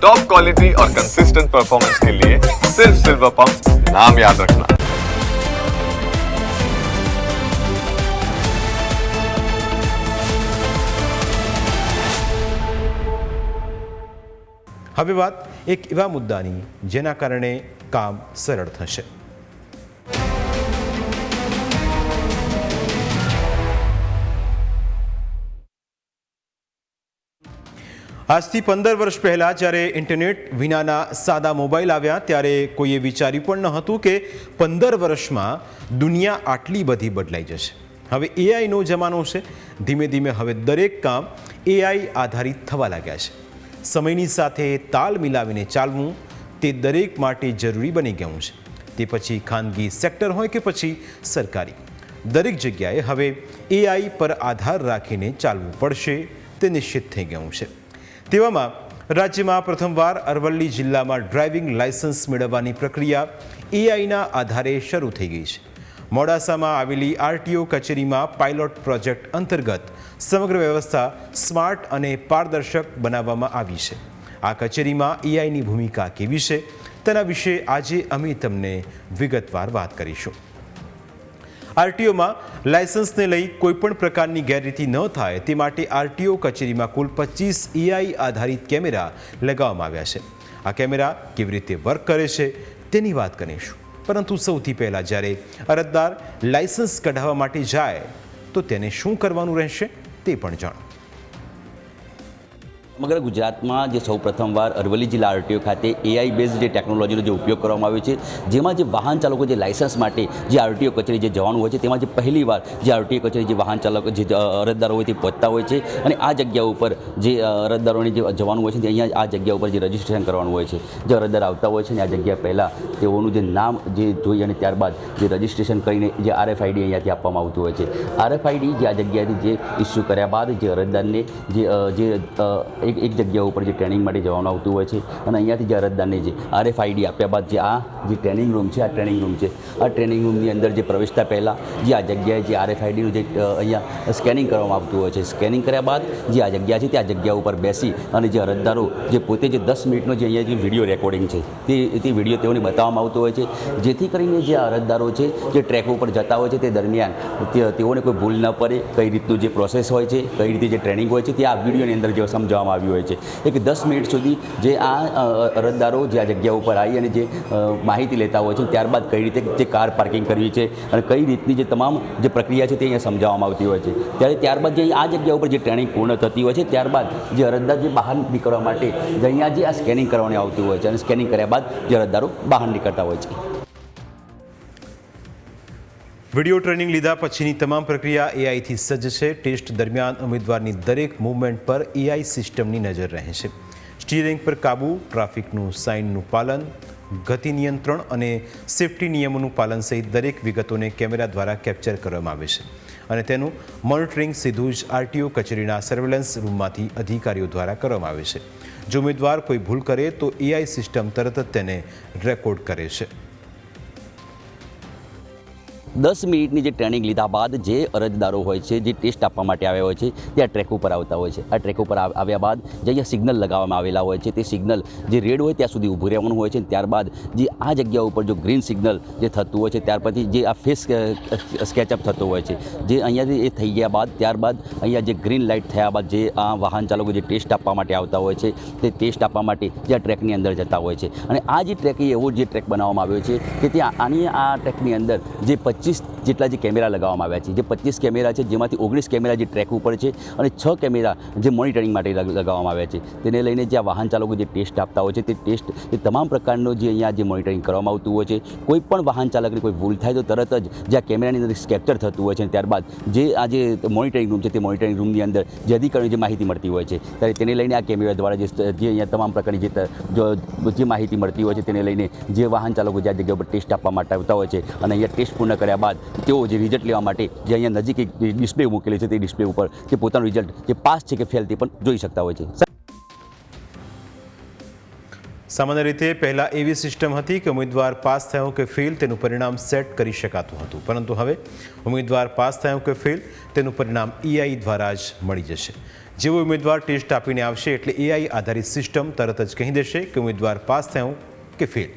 Top quality और consistent performance के लिए सिर्फ सिल्वर पंप नाम याद रखना હવે વાત એક એવા મુદ્દાની જેના કારણે કામ સરળ થશે આજથી પંદર વર્ષ પહેલાં જ્યારે ઇન્ટરનેટ વિનાના સાદા મોબાઈલ આવ્યા, ત્યારે કોઈએ વિચાર્યું પણ ન હતું કે પંદર વર્ષમાં દુનિયા આટલી બધી બદલાઈ જશે. હવે એઆઈનો જમાનો છે. ધીમે ધીમે હવે દરેક કામ એઆઈ આધારિત થવા લાગ્યા છે. સમયની સાથે તાલ મિલાવીને ચાલવું તે દરેક માટે જરૂરી બની ગયું છે. તે પછી ખાનગી સેક્ટર હોય કે પછી સરકારી. દરેક જગ્યાએ હવે એઆઈ પર આધાર રાખીને ચાલવું પડશે તે નિશ્ચિત થઈ ગયું છે. તેવામાં રાજ્યમાં પ્રથમવાર અરવલ્લી જિલ્લામાં ડ્રાઇવિંગ લાયસન્સ મેળવવાની પ્રક્રિયા એઆઈના આધારે શરૂ થઈ ગઈ છે. મોડાસામાં આવેલી આરટીઓ કચેરીમાં પાયલોટ પ્રોજેક્ટ અંતર્ગત સમગ્ર વ્યવસ્થા સ્માર્ટ અને પારદર્શક બનાવવામાં આવી છે. આ કચેરીમાં એઆઈની ભૂમિકા કેવી છે તેના વિશે આજે અમે તમને વિગતવાર વાત કરીશું. આરટીઓમાં લાયસન્સને લઈ કોઈપણ પ્રકારની ગેરરીતિ ન થાય તે માટે આરટીઓ કચેરીમાં કુલ પચીસ એઆઈ આધારિત કેમેરા લગાવવામાં આવ્યા છે. આ કેમેરા કેવી રીતે વર્ક કરે છે તેની વાત કરીશું. પરંતુ સૌથી પહેલાં જ્યારે અરજદાર લાયસન્સ કઢાવવા માટે જાય તો તેને શું કરવાનું રહેશે તે પણ જાણો. સમગ્ર ગુજરાતમાં જે સૌ પ્રથમવાર અરવલ્લી જિલ્લા આરટીઓ ખાતે એઆઈ બેઝ જે ટેકનોલોજીનો જે ઉપયોગ કરવામાં આવ્યો છે, જેમાં જે વાહન ચાલકો જે લાઇસન્સ માટે જે આરટીઓ કચેરી જે જવાનું હોય છે, તેમાં જે પહેલીવાર જે આરટીઓ કચેરી જે વાહન ચાલકો જે અરજદારો હોય તે પહોંચતા હોય છે અને આ જગ્યા ઉપર જે અરજદારોને જે જવાનું હોય છે અહીંયા આ જગ્યા ઉપર જે રજિસ્ટ્રેશન કરવાનું હોય છે. જે અરજદાર આવતા હોય છે ને આ જગ્યા પહેલાં તેઓનું જે નામ જે જોઈ અને ત્યારબાદ જે રજિસ્ટ્રેશન કરીને જે આરએફઆઈડી અહીંયાથી આપવામાં આવતું હોય છે. આરએફઆઈડી જે આ જગ્યાએથી જે ઇસ્યુ કર્યા બાદ જે અરજદારને જે જે એક એક જગ્યા ઉપર જે ટ્રેનિંગ માટે જવાનું આવતું હોય છે અને અહીંયાથી જે અરજદારને જે આરએફઆઈડી આપ્યા બાદ જે આ જે ટ્રેનિંગ રૂમ છે, આ ટ્રેનિંગ રૂમ છે, આ ટ્રેનિંગ રૂમની અંદર જે પ્રવેશતા પહેલાં જે આ જગ્યાએ જે આરએફઆઈડીનું જે અહીંયા સ્કેનિંગ કરવામાં આવતું હોય છે. સ્કેનિંગ કર્યા બાદ જે આ જગ્યા છે તે આ જગ્યા ઉપર બેસી અને જે અરજદારો જે પોતે જે દસ મિનિટનો જે અહીંયા જે વીડિયો રેકોર્ડિંગ છે તે તે વીડિયો તેઓને બતાવવામાં આવતો હોય છે. જેથી કરીને જે આ અરજદારો છે જે ટ્રેક ઉપર જતા હોય છે તે દરમિયાન તેઓને કોઈ ભૂલ ન પડે. કઈ રીતનું જે પ્રોસેસ હોય છે, કઈ રીતે જે ટ્રેનિંગ હોય છે તે આ વિડીયોની અંદર જે સમજાવવામાં આવ્યું હોય છે. એક દસ મિનિટ સુધી જે આ અરજદારો જે આ જગ્યા ઉપર આવી અને જે માહિતી લેતા હોય છે, ત્યારબાદ કઈ રીતે જે કાર પાર્કિંગ કરવી છે અને કઈ રીતની જે તમામ જે પ્રક્રિયા છે તે અહીંયા સમજાવવામાં આવતી હોય છે. ત્યારે ત્યારબાદ જે આ જગ્યા ઉપર જે ટ્રેનિંગ પૂર્ણ થતી હોય છે, ત્યારબાદ જે અરજદાર જે બહાર નીકળવા માટે અહીંયા જે આ સ્કેનિંગ કરવાની આવતી હોય છે અને સ્કેનિંગ કર્યા બાદ જે અરજદારો બહાર નીકળતા હોય છે. વીડિયો ટ્રેનિંગ લીધા પછીની તમામ પ્રક્રિયા એઆઈથી સજ્જ છે. ટેસ્ટ દરમિયાન ઉમેદવારની દરેક મૂવમેન્ટ પર એઆઈ સિસ્ટમની નજર રહે છે સ્ટીરિંગ પર કાબુ, ટ્રાફિકનું, સાઇનનું પાલન, ગતિ નિયંત્રણ અને સેફટી નિયમોનું પાલન સહિત દરેક વિગતોને કેમેરા દ્વારા કેપ્ચર કરવામાં આવે છે. અને તેનું મોનિટરિંગ સીધું જ આરટીઓ કચેરીના સર્વેલન્સ રૂમમાંથી અધિકારીઓ દ્વારા કરવામાં આવે છે. જો ઉમેદવાર કોઈ ભૂલ કરે તો એઆઈ સિસ્ટમ તરત જ તેને રેકોર્ડ કરે છે. દસ મિનિટની જે ટ્રેનિંગ લીધા બાદ જે અરજદારો હોય છે, જે ટેસ્ટ આપવા માટે આવ્યા હોય છે, તે આ ટ્રેક ઉપર આવતા હોય છે. આ ટ્રેક ઉપર આવ્યા બાદ જે અહીંયા સિગ્નલ લગાવવામાં આવેલા હોય છે, તે સિગ્નલ જે રેડ હોય ત્યાં સુધી ઊભું રહેવાનું હોય છે ત્યારબાદ જે આ જગ્યા ઉપર જો ગ્રીન સિગ્નલ જે થતું હોય છે, ત્યાર પછી જે આ ફેસ સ્કેચઅપ થતો હોય છે, જે અહીંયાથી એ થઈ ગયા બાદ ત્યારબાદ અહીંયા જે ગ્રીન લાઇટ થયા બાદ જે આ વાહન ચાલકો જે ટેસ્ટ આપવા માટે આવતા હોય છે, તે ટેસ્ટ આપવા માટે જે આ ટ્રેકની અંદર જતા હોય છે. અને આ જે ટ્રેક એ એવો જે ટ્રેક બનાવવામાં આવ્યો છે કે ત્યાં આની આ ટ્રેકની અંદર જે પચીસ જેટલા જે કેમેરા લગાવવામાં આવ્યા છે, જે પચીસ કેમેરા છે, જેમાંથી ઓગણીસ કેમેરા જે ટ્રેક ઉપર છે અને છ કેમેરા જે મોનિટરિંગ માટે લગાવવામાં આવ્યા છે. તેને લઈને જે આ વાહન ચાલકો જે ટેસ્ટ આપતા હોય છે, તે ટેસ્ટ એ તમામ પ્રકારનો જે અહીંયા જે મોનિટરિંગ કરવામાં આવતું હોય છે, કોઈ પણ વાહન ચાલકની કોઈ ભૂલ થાય તો તરત જ જે આ કેમેરાની અંદર કેપ્ચર થતું હોય છે ત્યારબાદ જે આ જે મોનિટરિંગ રૂમ છે, તે મોનિટરિંગ રૂમની અંદર જે અધિકારીઓ જે માહિતી મળતી હોય છે, ત્યારે તેને લઈને આ કેમેરા દ્વારા જે જે અહીંયા તમામ પ્રકારની જે જે માહિતી મળતી હોય છે, તેને લઈને જે વાહન ચાલકો જે આ જગ્યા પર ટેસ્ટ આપવા માટે આવતા હોય છે અને અહીંયા ટેસ્ટ પૂર્ણ કર્યા બાદ તેઓ જે રિઝલ્ટ લેવા માટે જે અહીંયા નજીક એક ડિસ્પ્લે મૂકેલી છે તે ડિસ્પ્લે ઉપર જે પોતાનું રિઝલ્ટ જે પાસ છે કે ફેલ તે પણ જોઈ શકતા હોય છે. સામાન્ય રીતે પહેલાં એવી સિસ્ટમ હતી કે ઉમેદવાર પાસ થયો કે ફેલ તેનું પરિણામ સેટ કરી શકાતું હતું. પરંતુ હવે ઉમેદવાર પાસ થયો કે ફેલ તેનું પરિણામ એઆઈ દ્વારા જ મળી જશે. જેવો ઉમેદવાર ટેસ્ટ આપીને આવશે એટલે એઆઈ આધારિત સિસ્ટમ તરત જ કહી દેશે કે ઉમેદવાર પાસ થયો કે ફેલ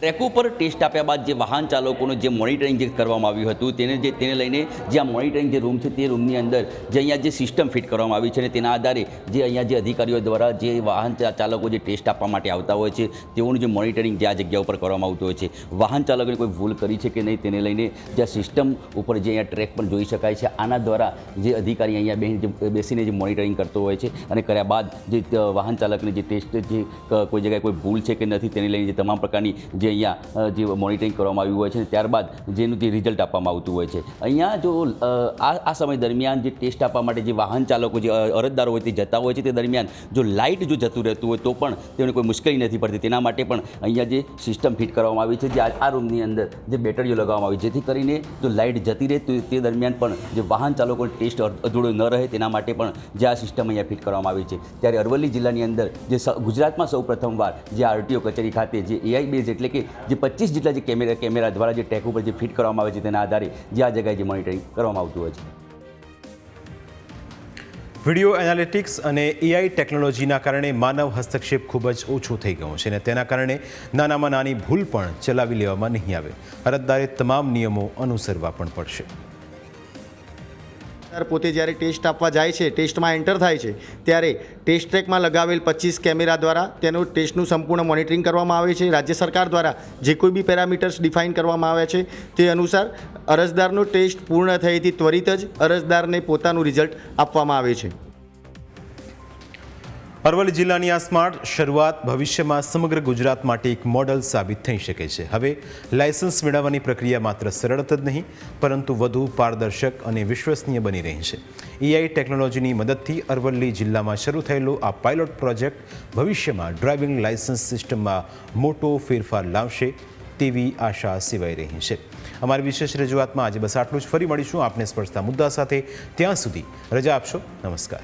ટ્રેક ઉપર ટેસ્ટ આપ્યા બાદ જે વાહન ચાલકોનું જે મોનિટરિંગ જે કરવામાં આવ્યું હતું, તેને જે, તેને લઈને જે આ મોનિટરિંગ જે રૂમ છે તે રૂમની અંદર જે અહીંયા જે સિસ્ટમ ફિટ કરવામાં આવી છે અને તેના આધારે જે અહીંયા જે અધિકારીઓ દ્વારા જે વાહન ચાલકો જે ટેસ્ટ આપવા માટે આવતા હોય છે, તેઓનું જે મોનિટરિંગ જે આ જગ્યા ઉપર કરવામાં આવતું હોય છે. વાહન ચાલકોની કોઈ ભૂલ કરી છે કે નહીં તેને લઈને જે સિસ્ટમ ઉપર જે અહીંયા ટ્રેક પર જોઈ શકાય છે. આના દ્વારા જે અધિકારી અહીંયા બેસી- બેસીને જે મોનિટરિંગ કરતો હોય છે અને કર્યા બાદ જે, વાહન ચાલકને જે ટેસ્ટ જે, કોઈ જગ્યાએ કોઈ ભૂલ છે કે નથી તેને લઈને જે તમામ પ્રકારની જે અહીંયા જે મોનિટરિંગ કરવામાં આવ્યું હોય છે ત્યારબાદ જેનું જે રિઝલ્ટ આપવામાં આવતું હોય છે. અહીંયા જો આ આ સમય દરમિયાન જે ટેસ્ટ આપવા માટે જે વાહન ચાલકો જે અરજદારો હોય તે જતા હોય છે, તે દરમિયાન જો લાઇટ જો જતું રહેતું હોય તો પણ તેમને કોઈ મુશ્કેલી નથી પડતી. તેના માટે પણ અહીંયા જે સિસ્ટમ ફિટ કરવામાં આવી છે, જે આ રૂમની અંદર જે બેટરીઓ લગાવવામાં આવી જેથી કરીને જો લાઇટ જતી રહે તે દરમિયાન પણ જે વાહન ચાલકો ટેસ્ટ અધૂરો ન રહે, તેના માટે પણ જે આ સિસ્ટમ અહીંયા ફિટ કરવામાં આવી છે. ત્યારે અરવલ્લી જિલ્લાની અંદર જે ગુજરાતમાં સૌ પ્રથમવાર જે આરટીઓ કચેરી ખાતે જે એઆઈ બેઝ એટલે કે જે પચીસ જેટલા જે કેમેરા કેમેરા દ્વારા જે ટેક ઉપર જે ફિટ કરવામાં આવે છે તેના આધારે જે આ જગ્યાએ જે મોનિટરિંગ કરવામાં આવતું હોય છે. વિડિયો એનાલિટિક્સ અને એઆઈ ટેકનોલોજીના કારણે માનવ હસ્તક્ષેપ ખૂબ જ ઓછો થઈ ગયો છે અને તેના કારણે નાનામાં નાની ભૂલ પણ ચલાવી લેવામાં નહીં આવે. અરજદારે તમામ નિયમો અનુસરવા પણ પડશે. પોતે જ્યારે ટેસ્ટ આપવા જાય છે, ટેસ્ટમાં એન્ટર થાય છે, ત્યારે ટેસ્ટ ટ્રેકમાં લગાવેલ પચીસ કેમેરા દ્વારા તેનું ટેસ્ટનું સંપૂર્ણ મોનિટરિંગ કરવામાં આવે છે. રાજ્ય સરકાર દ્વારા જે કોઈ બી પેરામીટર્સ ડિફાઇન કરવામાં આવ્યા છે, તે અનુસાર અરજદારનો ટેસ્ટ પૂર્ણ થયેથી ત્વરિત જ અરજદારને પોતાનું રિઝલ્ટ આપવામાં આવે છે. અરવલ્લી જિલ્લાની આ સ્માર્ટ શરૂઆત ભવિષ્યમાં સમગ્ર ગુજરાત માટે એક મોડલ સાબિત થઈ શકે છે. હવે લાયસન્સ મેળવવાની પ્રક્રિયા માત્ર સરળ જ નહીં, પરંતુ વધુ પારદર્શક અને વિશ્વસનીય બની રહી છે. એઆઈ ટેકનોલોજીની મદદથી અરવલ્લી જિલ્લામાં શરૂ થયેલો આ પાયલોટ પ્રોજેક્ટ ભવિષ્યમાં ડ્રાઇવિંગ લાયસન્સ સિસ્ટમમાં મોટો ફેરફાર લાવશે તેવી આશા સેવાઈ રહી છે. અમારી વિશેષ રજૂઆતમાં આજે બસ આટલું જ. ફરી મળીશું આપને સ્પર્શતા મુદ્દા સાથે. ત્યાં સુધી રજા આપશો. નમસ્કાર.